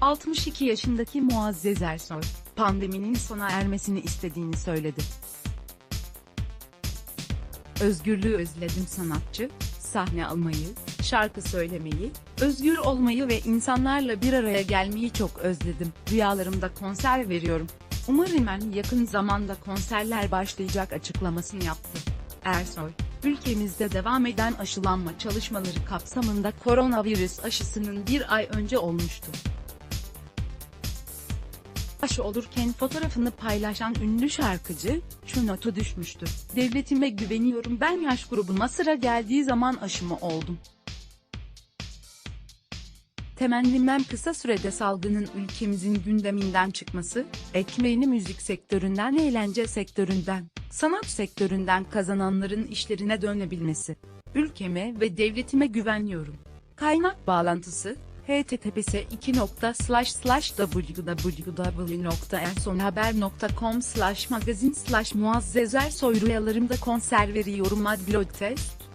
62 yaşındaki Muazzez Ersoy, pandeminin sona ermesini istediğini söyledi. Özgürlüğü özledim sanatçı, sahne almayı, şarkı söylemeyi, özgür olmayı ve insanlarla bir araya gelmeyi çok özledim. Rüyalarımda konser veriyorum. Umarım en yakın zamanda konserler başlayacak açıklamasını yaptı. Ersoy, ülkemizde devam eden aşılanma çalışmaları kapsamında koronavirüs aşısının bir ay önce olmuştu. Aşı olurken fotoğrafını paylaşan ünlü şarkıcı, şu notu düşmüştü. Devletime güveniyorum ben yaş grubuma sıra geldiği zaman aşımı oldum. Temennim kısa sürede salgının ülkemizin gündeminden çıkması, ekmeğini müzik sektöründen eğlence sektöründen, sanat sektöründen kazananların işlerine dönebilmesi. Ülkeme ve devletime güveniyorum. Kaynak bağlantısı, https www.ersonhaber.com slash magazin slash muazzezer soy rüyalarımda konser veriyorum. Adblog test